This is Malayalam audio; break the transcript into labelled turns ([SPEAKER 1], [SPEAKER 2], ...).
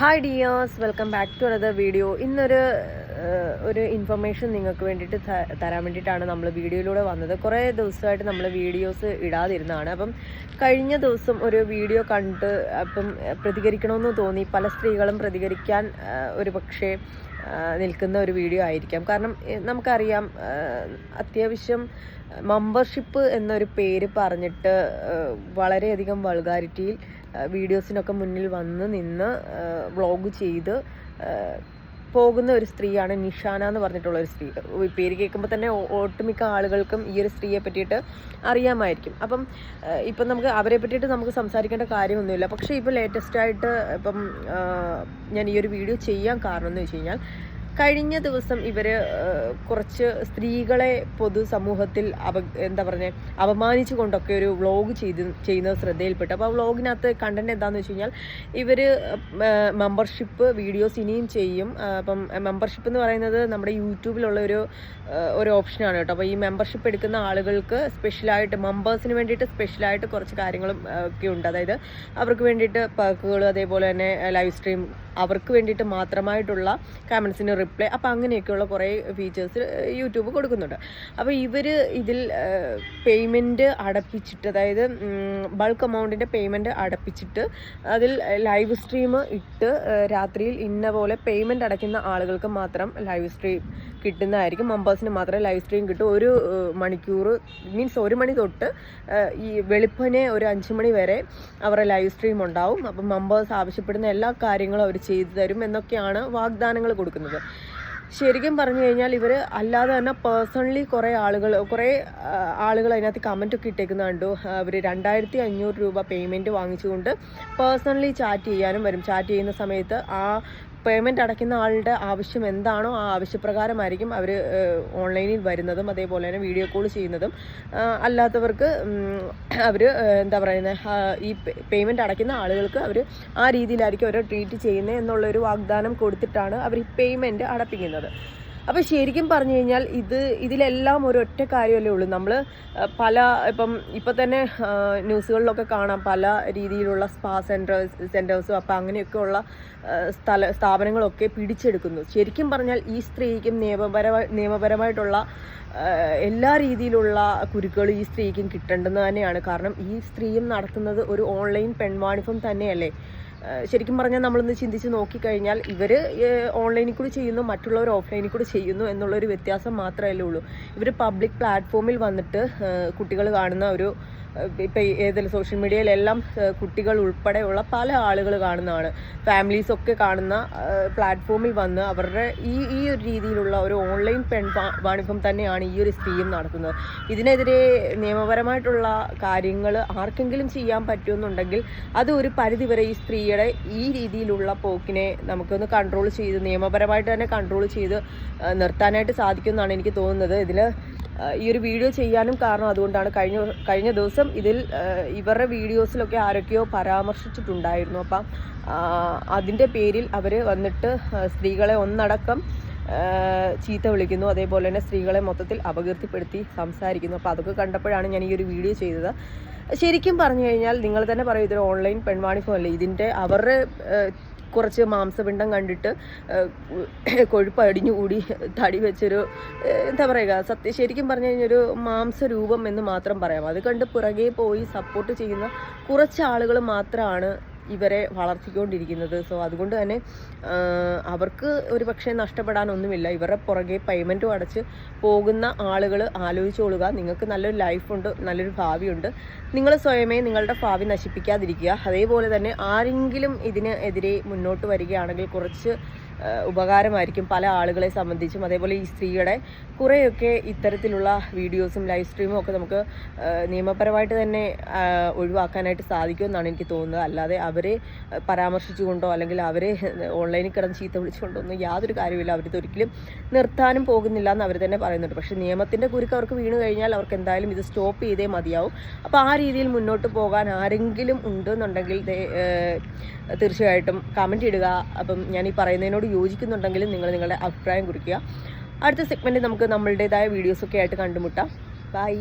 [SPEAKER 1] Hi dears welcome back to another video ഇന്നൊരു ഒരു ഇൻഫർമേഷൻ നിങ്ങൾക്ക് വേണ്ടിയിട്ട് തരാൻ വേണ്ടിയിട്ടാണ് നമ്മൾ വീഡിയോയിലൂടെ വന്നത്. കുറേ ദിവസമായിട്ട് നമ്മൾ വീഡിയോസ് ഇടാതിരുന്നതാണ്. അപ്പം കഴിഞ്ഞ ദിവസം ഒരു വീഡിയോ കണ്ട് അപ്പം പ്രതികരിക്കണമെന്ന് തോന്നി. പല സ്ത്രീകളും പ്രതികരിക്കാൻ ഒരു പക്ഷേ നിൽക്കുന്ന ഒരു വീഡിയോ ആയിരിക്കാം. കാരണം നമുക്കറിയാം അത്യാവശ്യം മെമ്പർഷിപ്പ് എന്നൊരു പേര് പറഞ്ഞിട്ട് വളരെയധികം വൾഗാരിറ്റിയിൽ വീഡിയോസിനൊക്കെ മുന്നിൽ വന്ന് നിന്ന് വ്ളോഗ് ചെയ്ത് പോകുന്ന ഒരു സ്ത്രീയാണ് നിഷാന എന്ന് പറഞ്ഞിട്ടുള്ള ഒരു സ്ത്രീ. പേര് കേൾക്കുമ്പോൾ തന്നെ ഒട്ടുമിക്ക ആളുകൾക്കും ഈ ഒരു സ്ത്രീയെ പറ്റിയിട്ട് അറിയാമായിരിക്കും. അപ്പം ഇപ്പം നമുക്ക് അവരെ പറ്റിയിട്ട് നമുക്ക് സംസാരിക്കേണ്ട കാര്യമൊന്നുമില്ല. പക്ഷേ ഇപ്പോൾ ലേറ്റസ്റ്റ് ആയിട്ട് ഇപ്പം ഞാൻ ഈ ഒരു വീഡിയോ ചെയ്യാൻ കാരണം എന്ന് വെച്ച് കഴിഞ്ഞാൽ കഴിഞ്ഞ ദിവസം ഇവർ കുറച്ച് സ്ത്രീകളെ പൊതുസമൂഹത്തിൽ അപ എന്താ പറയുക അപമാനിച്ചു കൊണ്ടൊക്കെ ഒരു വ്ളോഗ് ചെയ്ത് ചെയ്യുന്നത് ശ്രദ്ധയിൽപ്പെട്ടു. അപ്പോൾ ആ വ്ളോഗിനകത്ത് കണ്ടന്റ് എന്താണെന്ന് വെച്ച് കഴിഞ്ഞാൽ ഇവർ മെമ്പർഷിപ്പ് വീഡിയോസ് ഇനിയും ചെയ്യും. അപ്പം മെമ്പർഷിപ്പ് എന്ന് പറയുന്നത് നമ്മുടെ യൂട്യൂബിലുള്ള ഒരു ഒരു ഓപ്ഷനാണ് കേട്ടോ. അപ്പോൾ ഈ മെമ്പർഷിപ്പ് എടുക്കുന്ന ആളുകൾക്ക് സ്പെഷ്യലായിട്ട് മെമ്പേഴ്സിന് വേണ്ടിയിട്ട് സ്പെഷ്യലായിട്ട് കുറച്ച് കാര്യങ്ങളും ഒക്കെ ഉണ്ട്. അതായത് അവർക്ക് വേണ്ടിയിട്ട് പേക്കുകൾ അതേപോലെ തന്നെ ലൈവ് സ്ട്രീം അവർക്ക് വേണ്ടിയിട്ട് മാത്രമായിട്ടുള്ള കമൻസിന് റിപ്ലൈ അപ്പോൾ അങ്ങനെയൊക്കെയുള്ള കുറേ ഫീച്ചേഴ്സ് യൂട്യൂബ് കൊടുക്കുന്നുണ്ട്. അപ്പോൾ ഇവർ ഇതിൽ പേയ്മെന്റ് അടപ്പിച്ചിട്ട് അതായത് ബൾക്ക് എമൗണ്ടിന്റെ പേയ്മെന്റ് അടപ്പിച്ചിട്ട് അതിൽ ലൈവ് സ്ട്രീം ഇട്ട് രാത്രിയിൽ ഇന്ന പോലെ പേയ്മെന്റ് അടയ്ക്കുന്ന ആളുകൾക്ക് മാത്രം ലൈവ് സ്ട്രീം കിട്ടുന്നതായിരിക്കും. മെമ്പേഴ്സിന് മാത്രമേ ലൈവ് സ്ട്രീം കിട്ടൂ. ഒരു മണിക്കൂർ മീൻസ് ഒരു മണി തൊട്ട് ഈ വെളുപ്പിനെ ഒരു അഞ്ച് മണി വരെ അവരുടെ ലൈവ് സ്ട്രീം ഉണ്ടാവും. അപ്പം മെമ്പേഴ്സ് ആവശ്യപ്പെടുന്ന എല്ലാ കാര്യങ്ങളും അവർ ചെയ്തു തരും എന്നൊക്കെയാണ് വാഗ്ദാനങ്ങൾ കൊടുക്കുന്നത്. ശരിക്കും പറഞ്ഞു കഴിഞ്ഞാൽ ഇവർ അല്ലാതെ തന്നെ പേഴ്സണലി കുറേ ആളുകൾ കുറേ ആളുകൾ അതിനകത്ത് കമന്റൊക്കെ ഇട്ടേക്കുന്ന കണ്ടു. അവർ രണ്ടായിരത്തി അഞ്ഞൂറ് രൂപ പേയ്മെന്റ് വാങ്ങിച്ചുകൊണ്ട് പേഴ്സണലി ചാറ്റ് ചെയ്യാനും വരും. ചാറ്റ് ചെയ്യുന്ന സമയത്ത് ആ പേയ്മെന്റ് അടയ്ക്കുന്ന ആളുടെ ആവശ്യം എന്താണോ ആ ആവശ്യപ്രകാരമായിരിക്കും അവർ ഓൺലൈനിൽ വരുന്നതും അതേപോലെ തന്നെ വീഡിയോ കോൾ ചെയ്യുന്നതും. അല്ലാത്തവർക്ക് അവർ എന്താ പറയുന്നത് ഈ പേയ്മെന്റ് അടയ്ക്കുന്ന ആളുകൾക്ക് അവർ ആ രീതിയിലായിരിക്കും അവരെ ട്രീറ്റ് ചെയ്യുന്നത് എന്നുള്ളൊരു വാഗ്ദാനം കൊടുത്തിട്ടാണ് അവർ ഈ പേയ്മെന്റ് അടപ്പിക്കുന്നത്. അപ്പോൾ ശരിക്കും പറഞ്ഞു കഴിഞ്ഞാൽ ഇത് ഇതിലെല്ലാം ഒരു ഒറ്റ കാര്യമല്ലേ ഉള്ളൂ. നമ്മൾ പല ഇപ്പം ഇപ്പം തന്നെ ന്യൂസുകളിലൊക്കെ കാണാം പല രീതിയിലുള്ള സ്പാ സെന്റേഴ്സ് സെന്റേഴ്സും അപ്പം അങ്ങനെയൊക്കെയുള്ള സ്ഥല സ്ഥാപനങ്ങളൊക്കെ പിടിച്ചെടുക്കുന്നു. ശരിക്കും പറഞ്ഞാൽ ഈ സ്ത്രീക്കും നിയമപരമായി നിയമപരമായിട്ടുള്ള എല്ലാ രീതിയിലുള്ള കുരുക്കളും ഈ സ്ത്രീക്കും കിട്ടേണ്ടത് തന്നെയാണ്. കാരണം ഈ സ്ത്രീയും നടത്തുന്നത് ഒരു ഓൺലൈൻ പെൺവാണിഭം തന്നെയല്ലേ? ശരിക്കും പറഞ്ഞാൽ നമ്മളൊന്ന് ചിന്തിച്ച് നോക്കിക്കഴിഞ്ഞാൽ ഇവർ ഓൺലൈനിൽ കൂടി ചെയ്യുന്നു മറ്റുള്ളവർ ഓഫ്ലൈനിൽ കൂടി ചെയ്യുന്നു എന്നുള്ളൊരു വ്യത്യാസം മാത്രമല്ലേ ഉള്ളൂ. ഇവർ പബ്ലിക് പ്ലാറ്റ്ഫോമിൽ വന്നിട്ട് കുട്ടികൾ കാണുന്ന ഒരു ഇപ്പം ഏതെങ്കിലും സോഷ്യൽ മീഡിയയിലെല്ലാം കുട്ടികൾ ഉൾപ്പെടെയുള്ള പല ആളുകൾ കാണുന്നതാണ്. ഫാമിലീസ് ഒക്കെ കാണുന്ന പ്ലാറ്റ്ഫോമിൽ വന്ന് അവരുടെ ഈ ഈ ഒരു രീതിയിലുള്ള ഒരു ഓൺലൈൻ പെൺ വാണിഭം തന്നെയാണ് ഈ ഒരു സ്കീം നടത്തുന്നത് ഇതിനെതിരെ നിയമപരമായിട്ടുള്ള കാര്യങ്ങൾ ആർക്കെങ്കിലും ചെയ്യാൻ പറ്റുമെന്നുണ്ടെങ്കിൽ അത് ഒരു പരിധിവരെ ഈ സ്ത്രീയുടെ ഈ രീതിയിലുള്ള പോക്കിനെ നമുക്കൊന്ന് കൺട്രോൾ ചെയ്ത് നിയമപരമായിട്ട് തന്നെ കൺട്രോൾ ചെയ്ത് നിർത്താനായിട്ട് സാധിക്കുമെന്നാണ് എനിക്ക് തോന്നുന്നത്. ഇതിൽ ഈ ഒരു വീഡിയോ ചെയ്യാനും കാരണം അതുകൊണ്ടാണ് കഴിഞ്ഞ കഴിഞ്ഞ ദിവസം ഇതിൽ ഇവരുടെ വീഡിയോസിലൊക്കെ ആരൊക്കെയോ പരാമർശിച്ചിട്ടുണ്ടായിരുന്നു. അപ്പം അതിന്റെ പേരിൽ അവർ വന്നിട്ട് സ്ത്രീകളെ ഒന്നടക്കം ചീത്ത വിളിക്കുന്നു. അതേപോലെ തന്നെ സ്ത്രീകളെ മൊത്തത്തിൽ അപകീർത്തിപ്പെടുത്തി സംസാരിക്കുന്നു. അപ്പോൾ അതൊക്കെ കണ്ടപ്പോഴാണ് ഞാൻ ഈ ഒരു വീഡിയോ ചെയ്തത്. ശരിക്കും പറഞ്ഞു കഴിഞ്ഞാൽ നിങ്ങൾ തന്നെ പറയും ഇതൊരു ഓൺലൈൻ പെൺവാണിഭമല്ലേ? ഇതിന്റെ അവരുടെ കുറച്ച് മാംസപിണ്ടം കണ്ടിട്ട് കൊഴുപ്പ് അടിഞ്ഞുകൂടി തടി വെച്ചൊരു എന്താ പറയുക സത്യ ശരിക്കും പറഞ്ഞു കഴിഞ്ഞൊരു മാംസരൂപം എന്ന് മാത്രം പറയാം. അത് കണ്ട് പുറകെ പോയി സപ്പോർട്ട് ചെയ്യുന്ന കുറച്ച് ആളുകൾ മാത്രമാണ് ഇവരെ വളർത്തിക്കൊണ്ടിരിക്കുന്നത്. സോ അതുകൊണ്ട് തന്നെ അവർക്ക് ഒരു പക്ഷേ നഷ്ടപ്പെടാനൊന്നുമില്ല. ഇവരുടെ പുറകെ പേയ്മെന്റും അടച്ച് പോകുന്ന ആളുകൾ ആലോചിച്ചോളുക നിങ്ങൾക്ക് നല്ലൊരു ലൈഫുണ്ട് നല്ലൊരു ഭാവിയുണ്ട് നിങ്ങൾ സ്വയമേ നിങ്ങളുടെ ഭാവി നശിപ്പിക്കാതിരിക്കുക. അതേപോലെ തന്നെ ആരെങ്കിലും ഇതിനെതിരെ മുന്നോട്ട് വരികയാണെങ്കിൽ കുറച്ച് ഉപകാരമായിരിക്കും പല ആളുകളെ സംബന്ധിച്ചും. അതേപോലെ ഈ സ്ത്രീയുടെ കുറേയൊക്കെ ഇത്തരത്തിലുള്ള വീഡിയോസും ലൈവ് സ്ട്രീമും ഒക്കെ നമുക്ക് നിയമപരമായിട്ട് തന്നെ ഒഴിവാക്കാനായിട്ട് സാധിക്കുമെന്നാണ് എനിക്ക് തോന്നുന്നത്. അല്ലാതെ അവരെ പരാമർശിച്ചുകൊണ്ടോ അല്ലെങ്കിൽ അവരെ ഓൺലൈനിൽ കിടന്ന് ചീത്ത വിളിച്ചുകൊണ്ടോ ഒന്നും യാതൊരു കാര്യമില്ല അവരിത് ഒരിക്കലും നിർത്താനും പോകുന്നില്ല എന്ന് അവർ തന്നെ പറയുന്നുണ്ട്. പക്ഷേ നിയമത്തിന്റെ കുരുക്ക് അവർക്ക് വീണ് കഴിഞ്ഞാൽ അവർക്ക് എന്തായാലും ഇത് സ്റ്റോപ്പ് ചെയ്തേ മതിയാവും. അപ്പോൾ ആ രീതിയിൽ മുന്നോട്ട് പോകാൻ ആരെങ്കിലും ഉണ്ടെന്നുണ്ടെങ്കിൽ തീർച്ചയായിട്ടും കമന്റ് ഇടുക. അപ്പം ഞാൻ ഈ പറയുന്നതിനോട് യോജിക്കുന്നുണ്ടെങ്കിൽ നിങ്ങൾ നിങ്ങളുടെ അഭിപ്രായം കുറിക്കുക. അടുത്ത സെഗ്മെന്റ് നമുക്ക് നമ്മളുടേതായ വീഡിയോസൊക്കെ ആയിട്ട് കണ്ടുമുട്ടാം. ബൈ